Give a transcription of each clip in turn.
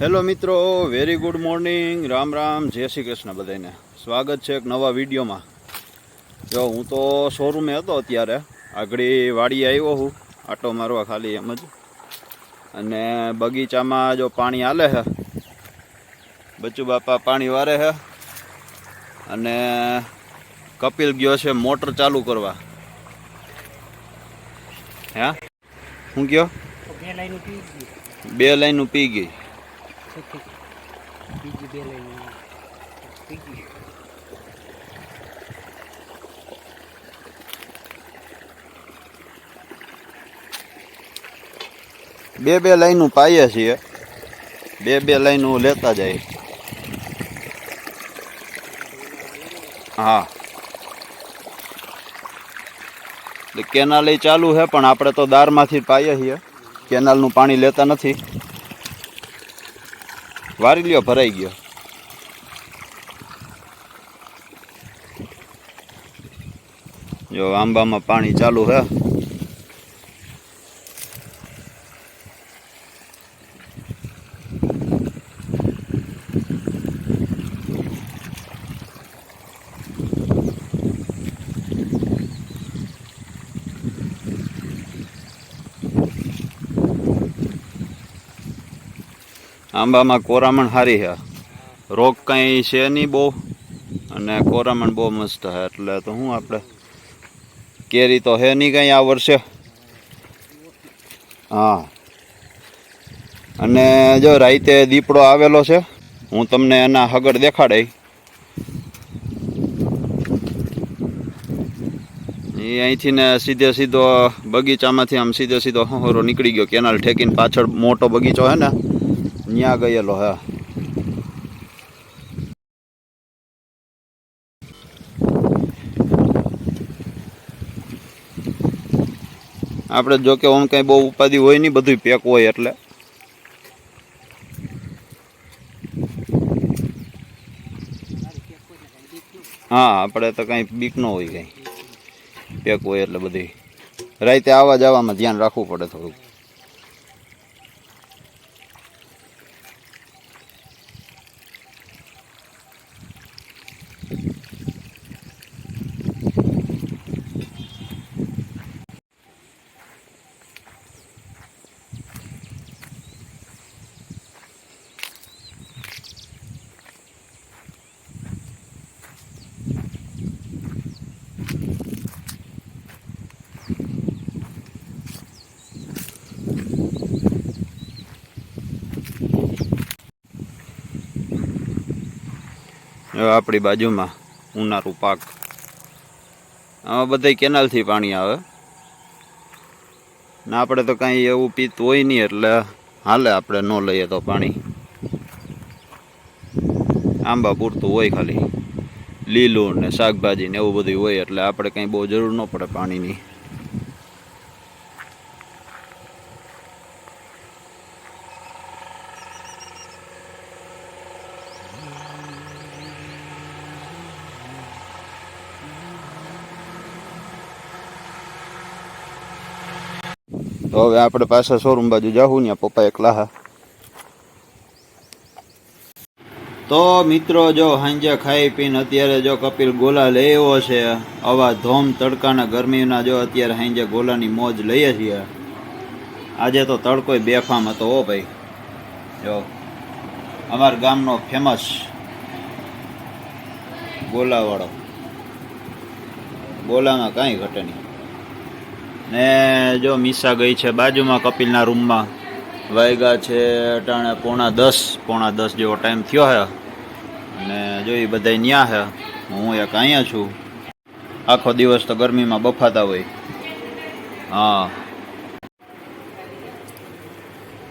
Hello મિત્રો. Very good morning Ram Ram જય શ્રી કૃષ્ણ બધાને. સ્વાગત છે એક નવા વિડીયોમાં. જો હું તો શોરૂમે હતો અત્યારે. આગળી વાડી આવ્યો હું. આટો મારવા ખાલી એમ જ. અને બગીચામાં જો પાણી હાલે છે. બચ્ચુ બાપા પાણી વારે છે. અને કપિલ ગયો છે મોટર ચાલુ કરવા. હે? હું ગયો? બે લાઈનો પી ગઈ. બે લાઈનું પી ગઈ ઠીક ઠીક બીજી બે લઈને ગઈ બે બે લાઈનું પાઈએ છીએ. બે બે લાઈનું લેતા જાય. હા. કેનાલ એ ચાલુ છે પણ આપણે તો દારમાંથી પાઈએ છીએ. કેનાલનું પાણી લેતા નથી. વારી લ્યો ભરાઈ ગયો. જો આંબામાં પાણી ચાલુ છે આંબામાં કોરામણ સારી છે. રોગ કંઈ છે નહીં બહુ. અને કોરામણ બહુ મસ્ત છે. એટલે તો શું આપણે કેરી તો હે નહીં કંઈ આ વર્ષે. હા. અને જો રાઈતે દીપડો આવેલો છે, હું તમને એના હગડ દેખાડાઈ. એ અહીંથી ને સીધે સીધો બગીચામાંથી આમ સીધે સીધો હોરો નીકળી ગયો, કેનાલ ઠેકીને પાછળ મોટો બગીચો હે ને. ત્યાં ગયેલો હે આપણે જો કે આમ કઈ બહુ ઉપાધિ હોય નહીં બધું પેક હોય એટલે. હા, આપણે તો કઈ બીક ન હોય કઈ. પેક હોય એટલે બધી રાતે આવવા જવામાં ધ્યાન રાખવું પડે થોડુંક. આપણી બાજુમાં ઉનાળુ પાક. આમાં બધા કેનાલથી પાણી આવે. ને આપણે તો કાંઈ એવું પીતું હોય નહીં એટલે હાલે આપણે ન લઈએ તો પાણી. આંબા પૂરતું હોય ખાલી. લીલું ને શાકભાજી ને એવું બધું હોય એટલે આપણે કંઈ બહુ જરૂર ન પડે પાણીની. તો હવે આપણે પાછા શોરૂમ બાજુ જાવું ને પપ્પા એકલા હા. તો મિત્રો, જો સાંજે ખાઈ પીને અત્યારે જો કપિલ ગોલા લઈ છે આવા ધોમ તડકાના ગરમીના જો અત્યારે સાંજે ગોલાની મોજ લઈએ છીએ. આજે તો તડકોય બેફામ હતો ઓ ભાઈ. જો, અમારા ગામનો ફેમસ ગોલાવાળો. ગોલામાં કાંઈ ઘટે નહીં. ને જો મીસા ગઈ છે બાજુમાં કપિલના રૂમમાં. વાયગા છે અટાણે પોણા દસ પોણા દસ જેવો ટાઈમ થયો હે. અને જો એ બધા ન્યા હે, હું એક અહીંયા છું. આખો દિવસ તો ગરમીમાં બફાતા હોય. હા.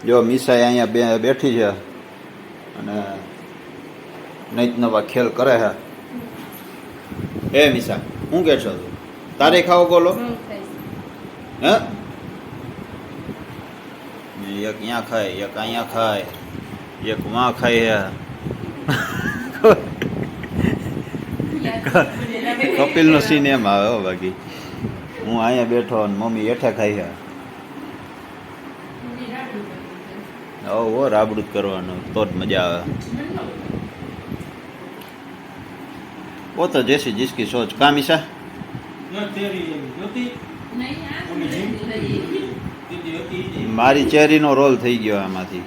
જો મીસા અહીંયા બે, બેઠી છે. અને નૈત નવા ખેલ કરે છે એ મીસા, હું કે છો તારે ખાવ ગોલો હે? એક અહીંયા ખાય એક અહીંયા ખાય એક માં ખાય કપિલ નો સીન એમ આવે હો બાકી. હું અહીંયા બેઠો અને મમ્મી હેઠે ખાઈ છે હો રાબડું જ કરવાનું તો જ મજા આવે. ઓ તો જેસી જીસકી સોચ. કામ ઈશા મારી ચેરીનો રોલ થઈ ગયો એમાંથી